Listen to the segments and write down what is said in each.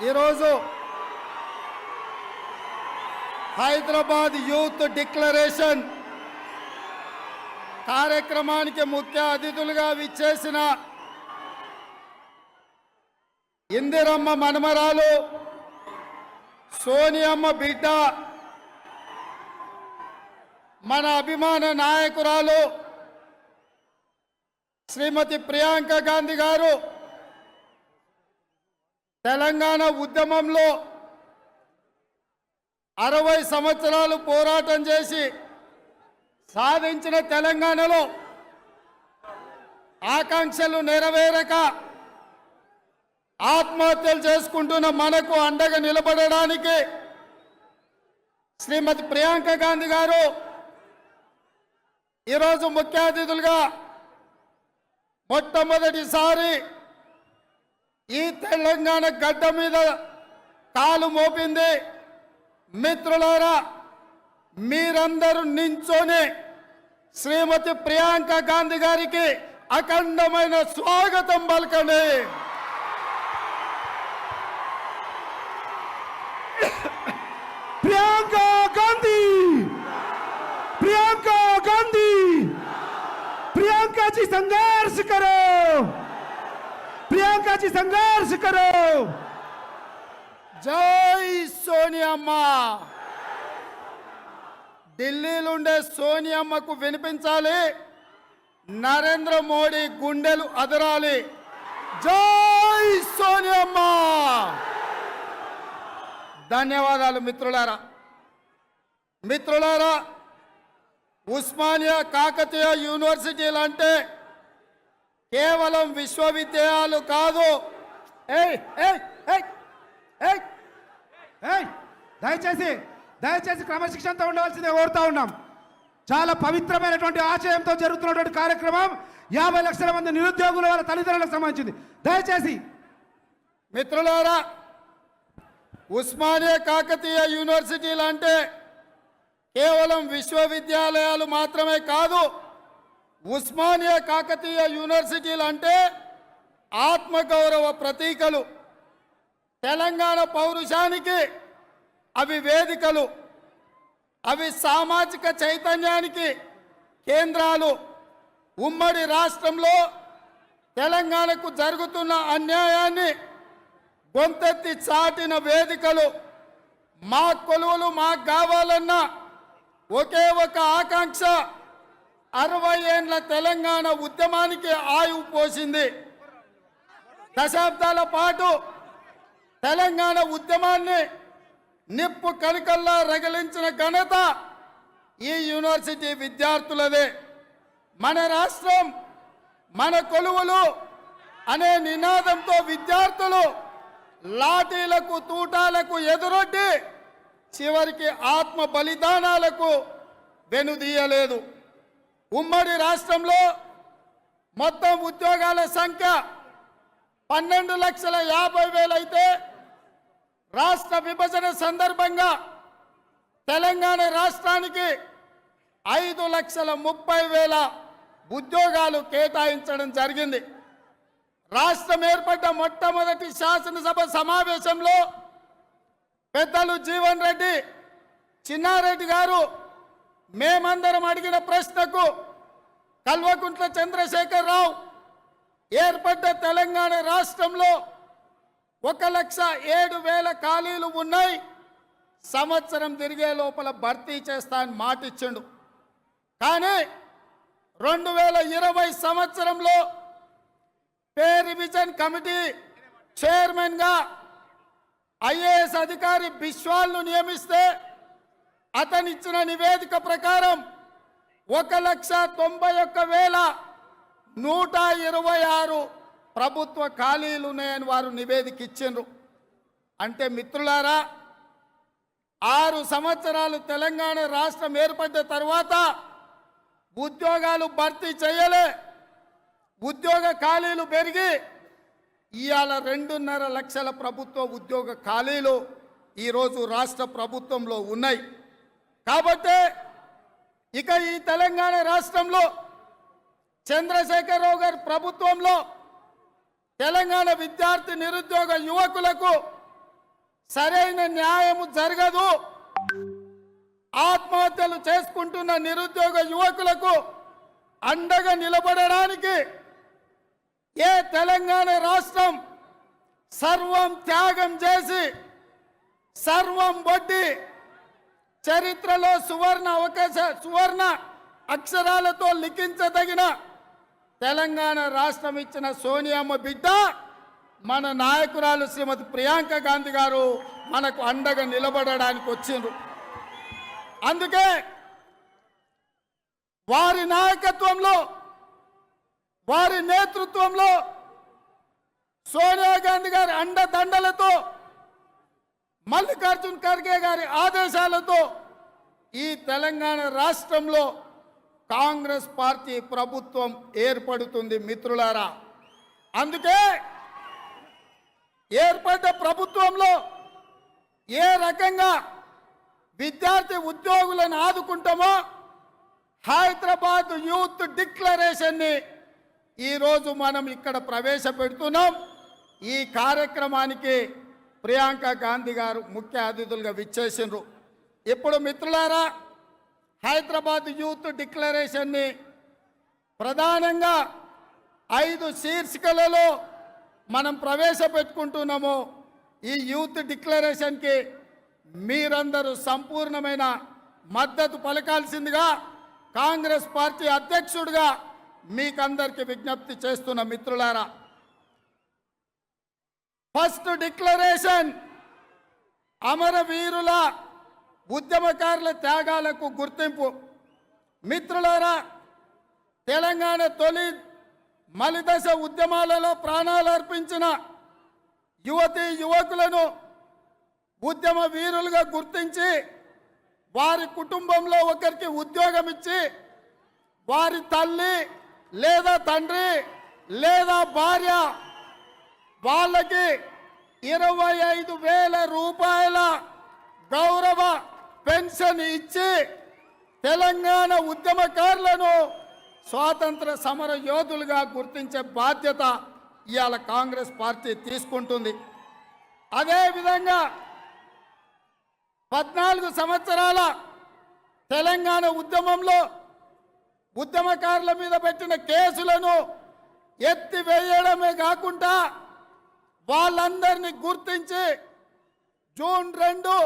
ఈరోజు Hyderabad youth declaration కార్యక్రమానికి ముఖ్య అతిథులుగా విచ్చేసిన ఇందిరమ్మ మనమరాలు సోనియమ్మ బిడ్డ మన అభిమాన నాయకురాలు శ్రీమతి ప్రియాంక గాంధీ గారు తెలంగాణ ఉద్యమంలో అరవై సంవత్సరాలు పోరాటం చేసి సాధించిన తెలంగాణలో ఆకాంక్షలు నెరవేరక ఆత్మహత్యలు చేసుకుంటున్న మనకు అండగా నిలబడడానికి శ్రీమతి ప్రియాంక గాంధీ గారు ఈరోజు ముఖ్య అతిథులుగా మొట్టమొదటిసారి ఈ తెలంగాణ గడ్డ మీద కాలు మోపింది మిత్రులారా మీరందరూ నించొని శ్రీమతి ప్రియాంక గాంధీ గారికి అఖండమైన స్వాగతం పలకండి प्रियंका गांधी प्रियंका गांधी प्रियंका जी संघर्ष करो प्रियंका जी संघर्ष करो జై సోనియమ్మ ఢిల్లీలో ఉండే సోనియమ్మకు వినిపించాలి నరేంద్ర మోడీ గుండెలు అదరాలి జై సోనియమ్మ ధన్యవాదాలు మిత్రులారా మిత్రులారా ఉస్మానియా కాకతీయ యూనివర్సిటీలు అంటే కేవలం విశ్వవిద్యాలయాలు కాదు. దయచేసి దయచేసి క్రమశిక్షణతో ఉండవలసిందే కోరుతా ఉన్నాం. చాలా పవిత్రమైనటువంటి ఆశయంతో జరుగుతున్నటువంటి కార్యక్రమం యాభై లక్షల మంది నిరుద్యోగుల వాళ్ళ తల్లిదండ్రులకు సంబంధించింది. దయచేసి. మిత్రులారా ఉస్మానియా కాకతీయ యూనివర్సిటీలు అంటే కేవలం విశ్వవిద్యాలయాలు మాత్రమే కాదు ఉస్మానియా కాకతీయ యూనివర్సిటీలు అంటే ఆత్మగౌరవ ప్రతీకలు. తెలంగాణ పౌరుషానికి అవి వేదికలు అవి సామాజిక చైతన్యానికి కేంద్రాలు. ఉమ్మడి రాష్ట్రంలో తెలంగాణకు జరుగుతున్న అన్యాయాన్ని గొంతెత్తి చాటిన వేదికలు. మా కొలువులు మాకు కావాలన్న ఒకే ఒక ఆకాంక్ష అరవై ఏండ్ల తెలంగాణ ఉద్యమానికి ఆయువు పోసింది. దశాబ్దాల పాటు తెలంగాణ ఉద్యమాన్ని నిప్పు కణికల్లా రగిలించిన ఘనత ఈ యూనివర్సిటీ విద్యార్థులదే. మన రాష్ట్రం మన కొలువులు అనే నినాదంతో విద్యార్థులు లాఠీలకు తూటాలకు ఎదురొడ్డి చివరికి ఆత్మ బలిదానాలకు వెనుదీయలేదు. ఉమ్మడి రాష్ట్రంలో మొత్తం ఉద్యోగాల సంఖ్య పన్నెండు లక్షల యాభై వేలు అయితే రాష్ట్ర విభజన సందర్భంగా తెలంగాణ రాష్ట్రానికి ఐదు లక్షల ముప్పై వేల ఉద్యోగాలు కేటాయించడం జరిగింది. రాష్ట్రం ఏర్పడ్డ మొట్టమొదటి శాసనసభ సమావేశంలో పెద్దలు జీవన్ రెడ్డి చిన్నారెడ్డి గారు మేమందరం అడిగిన ప్రశ్నకు కల్వకుంట్ల చంద్రశేఖర్ రావు ఏర్పడ్డ తెలంగాణ రాష్ట్రంలో ఒక లక్ష ఏడు వేల ఖాళీలు ఉన్నాయి. సంవత్సరం తిరిగే లోపల భర్తీ చేస్తా అని మాటిచ్చిండు. కానీ రెండు వేల ఇరవై సంవత్సరంలో పే రివిజన్ కమిటీ చైర్మన్గా ఐఏఎస్ అధికారి బిశ్వాల్ను నియమిస్తే అతనిచ్చిన నివేదిక ప్రకారం ఒక లక్ష తొంభై ఒక్క వేల నూట ఇరవై ఆరు ప్రభుత్వ ఖాళీలు ఉన్నాయని వారు నివేదిక ఇచ్చిండ్రు అంటే మిత్రులారా ఆరు సంవత్సరాలు తెలంగాణ రాష్ట్రం ఏర్పడ్డ తర్వాత ఉద్యోగాలు భర్తీ చేయలే. ఉద్యోగ ఖాళీలు పెరిగి ఇవాళ రెండున్నర లక్షల ప్రభుత్వ ఉద్యోగ ఖాళీలు ఈరోజు రాష్ట్ర ప్రభుత్వంలో ఉన్నాయి. కాబట్టి ఇక ఈ తెలంగాణ రాష్ట్రంలో చంద్రశేఖరరావు గారి ప్రభుత్వంలో తెలంగాణ విద్యార్థి నిరుద్యోగ యువకులకు సరైన న్యాయము జరగదు. ఆత్మహత్యలు చేసుకుంటున్న నిరుద్యోగ యువకులకు అండగా నిలబడడానికి ఏ తెలంగాణ రాష్ట్రం సర్వం త్యాగం చేసి సర్వం వడ్డీ చరిత్రలో సువర్ణ అవకాశ సువర్ణ అక్షరాలతో లిఖించదగిన తెలంగాణ రాష్ట్రం ఇచ్చిన సోనియామ్మ బిడ్డ మన నాయకురాలు శ్రీమతి ప్రియాంక గాంధీ గారు మనకు అండగా నిలబడడానికి వచ్చిండ్రు. అందుకే వారి నాయకత్వంలో వారి నేతృత్వంలో సోనియా గాంధీ గారి అండదండలతో మల్లికార్జున్ ఖర్గే గారి ఆదేశాలతో ఈ తెలంగాణ రాష్ట్రంలో కాంగ్రెస్ పార్టీ ప్రభుత్వం ఏర్పడుతుంది మిత్రులారా. అందుకే ఏర్పడ్డ ప్రభుత్వంలో ఏ రకంగా విద్యార్థి ఉద్యోగులను ఆదుకుంటామో హైదరాబాద్ యూత్ డిక్లరేషన్ని ఈరోజు మనం ఇక్కడ ప్రవేశపెడుతున్నాం. ఈ కార్యక్రమానికి ప్రియాంక గాంధీ గారు ముఖ్య అతిథులుగా విచ్చేసిండ్రు. ఇప్పుడు మిత్రులారా హైదరాబాద్ యూత్ డిక్లరేషన్ని ప్రధానంగా ఐదు శీర్షికలలో మనం ప్రవేశపెట్టుకుంటున్నాము. ఈ యూత్ డిక్లరేషన్కి మీరందరూ సంపూర్ణమైన మద్దతు పలకాల్సిందిగా కాంగ్రెస్ పార్టీ అధ్యక్షుడిగా మీకందరికీ విజ్ఞప్తి చేస్తున్న మిత్రులారా ఫస్ట్ డిక్లరేషన్ అమరవీరుల ఉద్యమకారుల త్యాగాలకు గుర్తింపు. మిత్రులారా తెలంగాణ తొలి మలిదశ ఉద్యమాలలో ప్రాణాలు అర్పించిన యువతి యువకులను ఉద్యమ వీరులుగా గుర్తించి వారి కుటుంబంలో ఒకరికి ఉద్యోగం ఇచ్చి వారి తల్లి లేదా తండ్రి లేదా భార్య వాళ్ళకి ఇరవై ఐదు వేల రూపాయల గౌరవ పెన్షన్ ఇచ్చి తెలంగాణ ఉద్యమకారులను స్వాతంత్ర సమర యోధులుగా గుర్తించే బాధ్యత ఇవాళ కాంగ్రెస్ పార్టీ తీసుకుంటుంది. అదేవిధంగా పద్నాలుగు సంవత్సరాల తెలంగాణ ఉద్యమంలో ఉద్యమకారుల మీద పెట్టిన కేసులను ఎత్తివేయడమే కాకుండా వాళ్ళందరినీ గుర్తించి జూన్ రెండు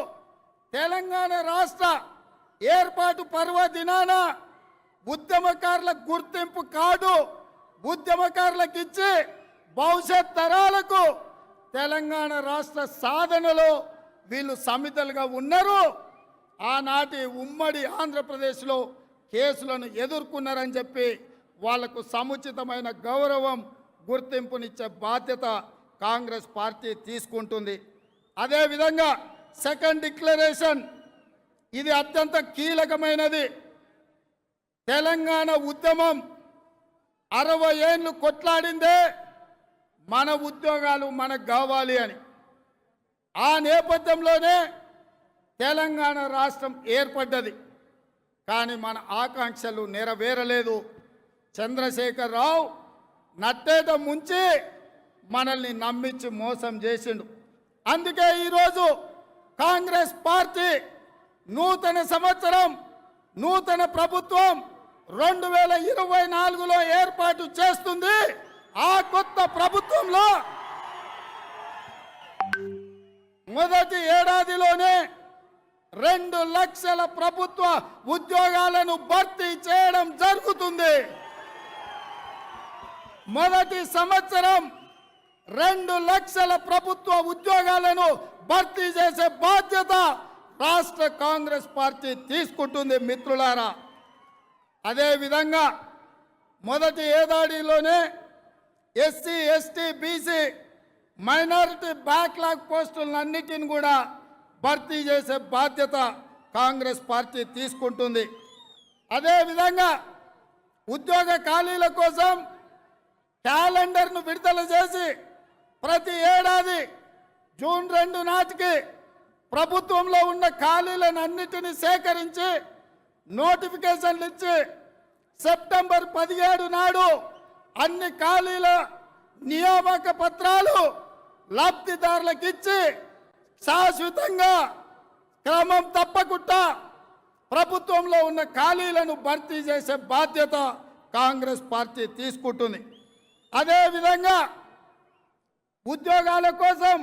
తెలంగాణ రాష్ట్ర ఏర్పాటు పర్వదినాన ఉద్యమకారుల గుర్తింపు కార్డు ఉద్యమకారులకు ఇచ్చి భవిష్యత్ తరాలకు తెలంగాణ రాష్ట్ర సాధనలో వీళ్ళు సమితలుగా ఉన్నారు. ఆనాటి ఉమ్మడి ఆంధ్రప్రదేశ్లో కేసులను ఎదుర్కొన్నారని చెప్పి వాళ్ళకు సముచితమైన గౌరవం గుర్తింపునిచ్చే బాధ్యత కాంగ్రెస్ పార్టీ తీసుకుంటుంది. అదేవిధంగా సెకండ్ డిక్లరేషన్ ఇది అత్యంత కీలకమైనది. తెలంగాణ ఉద్యమం అరవై ఏళ్ళు కొట్లాడిందే మన ఉద్యోగాలు మనకు కావాలి అని. ఆ నేపథ్యంలోనే తెలంగాణ రాష్ట్రం ఏర్పడ్డది. కానీ మన ఆకాంక్షలు నెరవేరలేదు. చంద్రశేఖర్ రావు నట్టేట ముంచి మనల్ని నమ్మించి మోసం చేసిండు. అందుకే ఈరోజు కాంగ్రెస్ పార్టీ నూతన సంవత్సరం నూతన ప్రభుత్వం రెండు వేల ఇరవై నాలుగులో ఏర్పాటు చేస్తుంది. ఆ కొత్త ప్రభుత్వంలో మొదటి ఏడాదిలోనే రెండు లక్షల ప్రభుత్వ ఉద్యోగాలను భర్తీ చేయడం జరుగుతుంది. మొదటి సంవత్సరం రెండు లక్షల ప్రభుత్వ ఉద్యోగాలను భర్తీ చేసే బాధ్యత రాష్ట్ర కాంగ్రెస్ పార్టీ తీసుకుంటుంది మిత్రులారా. అదేవిధంగా మొదటి ఏడాదిలోనే SC ST BC minority backlog పోస్టులన్నిటిని కూడా భర్తీ చేసే బాధ్యత కాంగ్రెస్ పార్టీ తీసుకుంటుంది. అదేవిధంగా ఉద్యోగ ఖాళీల కోసం క్యాలెండర్ను విడుదల చేసి ప్రతి ఏడాది జూన్ రెండు నాటికి ప్రభుత్వంలో ఉన్న ఖాళీలను అన్నిటినీ సేకరించి నోటిఫికేషన్లు ఇచ్చి సెప్టెంబర్ పదిహేడు నాడు అన్ని ఖాళీల నియామక పత్రాలు లబ్ధిదారులకు ఇచ్చి శాశ్వతంగా క్రమం తప్పకుండా ప్రభుత్వంలో ఉన్న ఖాళీలను భర్తీ చేసే బాధ్యత కాంగ్రెస్ పార్టీ తీసుకుంటుంది. అదేవిధంగా ఉద్యోగాల కోసం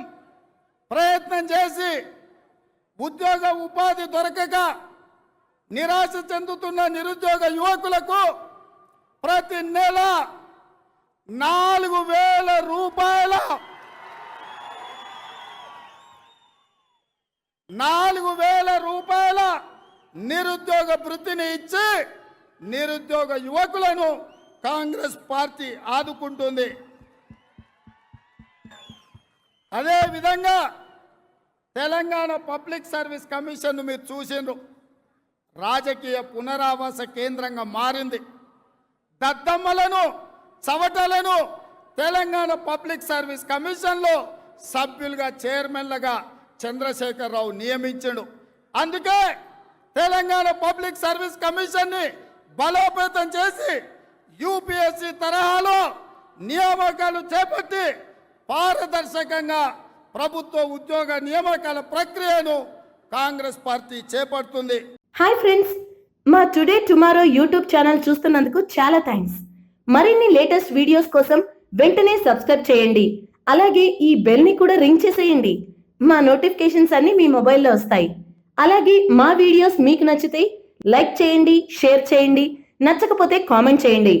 ప్రయత్నం చేసి ఉద్యోగ ఉపాధి దొరకక నిరాశ చెందుతున్న నిరుద్యోగ యువకులకు ప్రతి నెల నాలుగు వేల రూపాయల నాలుగు వేల రూపాయల నిరుద్యోగ వృత్తిని ఇచ్చి నిరుద్యోగ యువకులను కాంగ్రెస్ పార్టీ ఆదుకుంటుంది. అదేవిధంగా తెలంగాణ పబ్లిక్ సర్వీస్ కమిషన్ మీరు చూసిండ్రు. రాజకీయ పునరావాస కేంద్రంగా మారింది. దద్దమ్మలను చవటలను తెలంగాణ పబ్లిక్ సర్వీస్ కమిషన్లో సభ్యులుగా చైర్మన్లుగా చంద్రశేఖరరావు నియమించాడు. అందుకే తెలంగాణ పబ్లిక్ సర్వీస్ కమిషన్ని బలోపేతం చేసి యూపీఎస్సీ తరహాలో నియామకాలు చేపట్టి పారదర్శకంగా ప్రభుత్వ ఉద్యోగ నియామకాల ప్రక్రియను కాంగ్రెస్ పార్టీ చేపడుతుంది. హాయ్ ఫ్రెండ్స్ మా టుడే టుమారో యూట్యూబ్ ఛానల్ చూస్తున్నందుకు చాలా థ్యాంక్స్. మరిన్ని లేటెస్ట్ వీడియోస్ కోసం వెంటనే సబ్స్క్రైబ్ చేయండి. అలాగే ఈ బెల్ని కూడా రింగ్ చేసేయండి. మా నోటిఫికేషన్స్ అన్ని మీ మొబైల్లో వస్తాయి. అలాగే మా వీడియోస్ మీకు నచ్చితే లైక్ చేయండి షేర్ చేయండి నచ్చకపోతే కామెంట్ చేయండి.